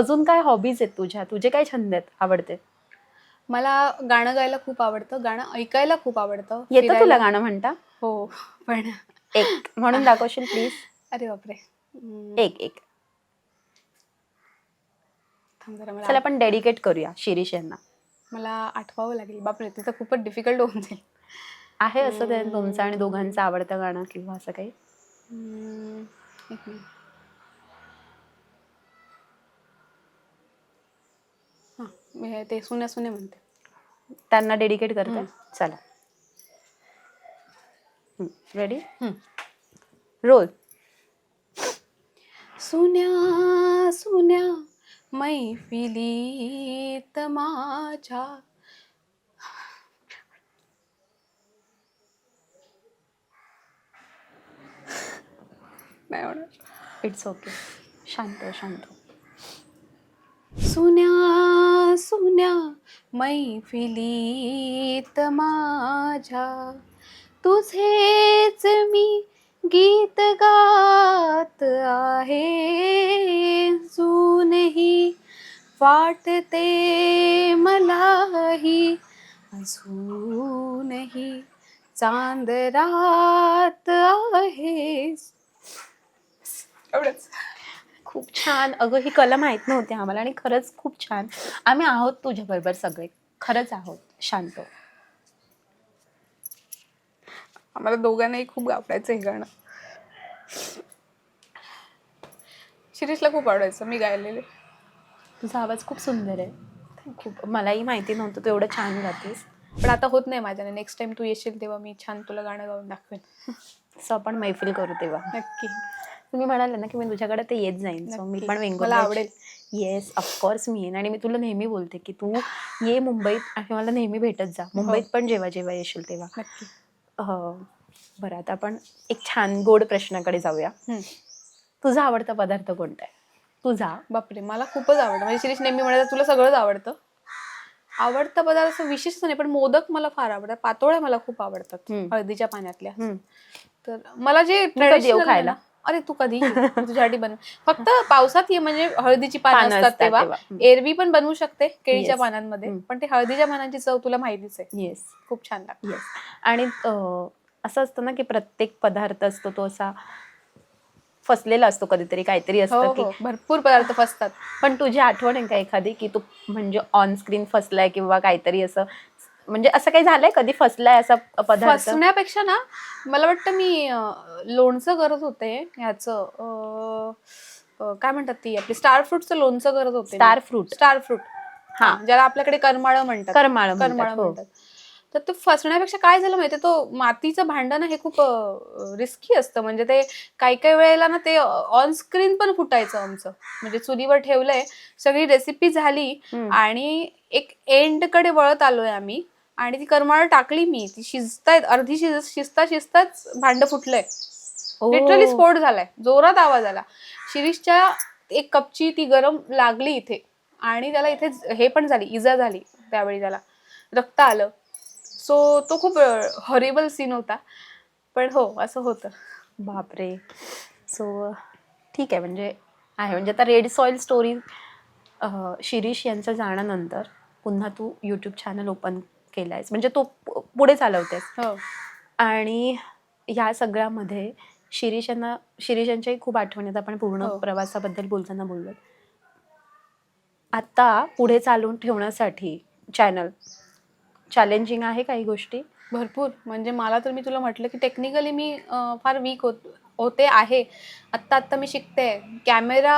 अजून काय हॉबीज आहेत तुझ्या? तुझे काय छंद आहेत? आवडते? मला गाणं गायला खूप आवडतं. गाणं ऐकायला खूप आवडतं. येतं तुला गाणं म्हणता? हो पण एक. म्हणून दाखवशील प्लीज अरे बापरे. एक एक. चला आपण डेडिकेट करूया शिरीष यांना. मला आठवावं लागेल. बापरे तिथं खूपच डिफिकल्ट होऊन जाईल. आहे असं तुमचं आणि दोघांचं आवडतं गाणं किंवा असं काही? हां ते सुने सुने म्हणते. त्यांना डेडिकेट करते. चला. रेडी. रोल सुन्या सुन्या मैफिलीत माझ्या. नाही इट्स ओके शांत शांत. सुन्या सुन्या मैफिलीत माझ्या. तुझेच मी गीत गात आहे. अजूनही वाटते मलाही. अजूनही चांद रात आहेस एवढंच. खूप छान. अगं ही कला माहीत नव्हती आम्हाला आणि खरंच खूप छान. आम्ही आहोत तुझ्या बरोबर सगळे. खरंच आहोत. शांत. आम्हाला दोघांनाही खूप आवडायचं हे गाणं. शिरीषला खूप आवडायचं मी गायलेले. तुझा आवाज खूप सुंदर आहे. खूप मलाही माहिती नव्हतं तू एवढं छान गातेस. पण आता होत नाही माझ्याने. नेक्स्ट टाइम तू येशील तेव्हा मी छान तुला गाणं गाऊन दाखवेन. सो आपण मैफिल करू तेव्हा. नक्की. तुम्ही म्हणाले ना की मी तुझ्याकडे ते येत जाईन. सो मी. पण मला वेंगुर्ला आवडेल. येस ऑफकोर्स मी येईन. आणि मी तुला नेहमी बोलते की तू ये मुंबईत आणि मला नेहमी भेटत जा. मुंबईत पण जेव्हा जेव्हा येशील तेव्हा. बरं आता आपण एक छान गोड प्रश्नाकडे जाऊया. तुझा आवडता पदार्थ कोणता आहे? तुझा. बापरे मला खूपच आवडतं. म्हणजे शिरीष नेहमी म्हणायचं तुला सगळंच आवडतं. आवडता पदार्थ असं विशेष नाही पण मोदक मला फार आवडतात. पातोळ्या मला खूप आवडतात. हळदीच्या पाण्यातल्या. तर मला जे खायला? अरे तू कधी? तुझ्यासाठी बन फक्त पावसात ये म्हणजे हळदीची पानं असतात तेव्हा. एरवी पण बनवू शकते केळीच्या. पानांमध्ये. पण ते हळदीच्या पानांची चव तुला माहितीच आहे. येस खूप छान लागते. येस आणि असं असतं ना की प्रत्येक पदार्थ असतो तो असा फसलेला असतो कधीतरी काहीतरी हो असतं की हो. भरपूर पदार्थ फसतात. पण तुझी आठवण आहे का एखादी की तू म्हणजे ऑन स्क्रीन फसलाय किंवा काहीतरी असं म्हणजे असं काही झालंय? कधी फसलाय असा पदार्थ? फसण्यापेक्षा ना मला वाटतं मी अं, लोणचं करत होते ह्याचं अं, अं, काय म्हणतात ती आपली स्टार फ्रूटचं लोणचं करत होते स्टार फ्रूट. Star fruit. हा. ज्याला आपल्याकडे करमाळ म्हणतात. करमाळ करमाळ हो. म्हणतात. तर ते फसण्यापेक्षा काय झालं माहितीये तो मातीचं भांडं ना हे खूप रिस्की असतं. म्हणजे ते काही काही वेळेला ना ते ऑन स्क्रीन पण फुटायचं आमचं. म्हणजे चुलीवर ठेवलंय सगळी रेसिपी झाली. आणि एक एंडकडे वळत आलोय आम्ही. आणि ती करमाळ टाकली मी. ती शिजतायत अर्धी शिज शिजता शिजताच भांड फुटलंय. लिटरली स्फोट झालाय. जोरात आवाज आला. शिरीषच्या एक कपची ती गरम लागली इथे. आणि त्याला इथे हे पण झाली इजा झाली त्यावेळी त्याला. रक्त आलं. सो तो खूप हॉरिबल सीन होता. पण हो असं होतं. बापरे. सो ठीक आहे. म्हणजे आहे. म्हणजे आता रेड सॉइल स्टोरी शिरीष यांचं जाण्यानंतर पुन्हा तू यूट्यूब चॅनल ओपन केलायस. म्हणजे तो पुढे चालवतेस. हो. आणि ह्या सगळ्यामध्ये शिरीष यांना शिरीष यांच्याही खूप आठवण येत आपण पूर्ण हो. प्रवासाबद्दल बोलताना बोललो आता पुढे चालून ठेवण्यासाठी चॅनल चॅलेंजिंग आहे काही गोष्टी? भरपूर. म्हणजे मला तर मी तुला म्हटलं की टेक्निकली मी अं, फार वीक होत होते आहे. आत्ता आत्ता मी शिकते. कॅमेरा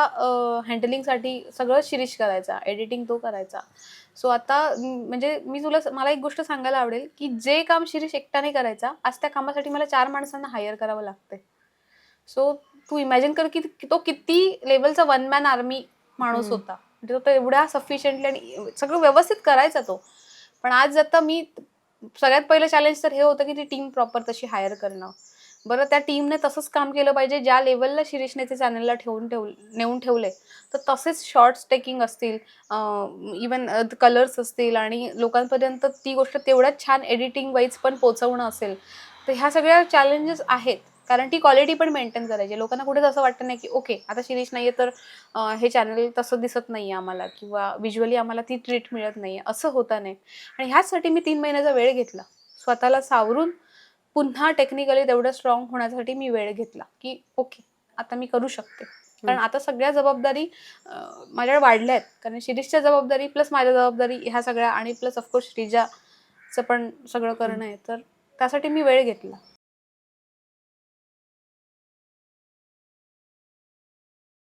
हँडलिंगसाठी सगळं शिरीष करायचा एडिटिंग तो करायचा. सो आता म्हणजे मी तुला मला एक गोष्ट सांगायला आवडेल की जे काम शिरीष एकट्याने करायचा आज त्या कामासाठी मला चार माणसांना हायर करावं लागते सो तू इमॅजिन कर की तो किती लेवलचा वन मॅन आर्मी माणूस. होता. म्हणजे तो तर एवढ्या सफिशियंटली आणि सगळं व्यवस्थित करायचा तो. पण आज आता मी सगळ्यात पहिलं चॅलेंज तर हे होतं की ती टीम प्रॉपर तशी हायर करणं. बरं त्या टीमने तसंच काम केलं पाहिजे. ज्या लेवलला शिरीषने ते चॅनलला ठेवून ठेव नेऊन ठेवले तर तसेच शॉर्ट्स टेकिंग असतील इवन कलर्स असतील आणि लोकांपर्यंत ती गोष्ट तेवढ्याच छान एडिटिंग वाईज पण पोचवणं असेल तर ह्या सगळ्या चॅलेंजेस आहेत. कारण ती क्वालिटी पण मेंटेन करायची. लोकांना कुठेच असं वाटतं नाही की ओके आता शिरीष नाही आहे तर हे चॅनल तसं दिसत नाही आहे आम्हाला किंवा विज्युअली आम्हाला ती ट्रीट मिळत नाही आहे असं होतं नाही. आणि ह्याचसाठी मी तीन महिन्याचा वेळ घेतला. स्वतःला सावरून पुन्हा टेक्निकली तेवढं स्ट्रॉंग होण्यासाठी मी वेळ घेतला की ओके आता मी करू शकते. कारण आता सगळ्या जबाबदारी माझ्याकडे वाढल्या आहेत. कारण शिरीषच्या जबाबदारी प्लस माझ्या जबाबदारी ह्या सगळ्या आणि प्लस ऑफकोर्स श्रीजाचं पण सगळं करणं आहे. तर त्यासाठी मी वेळ घेतला.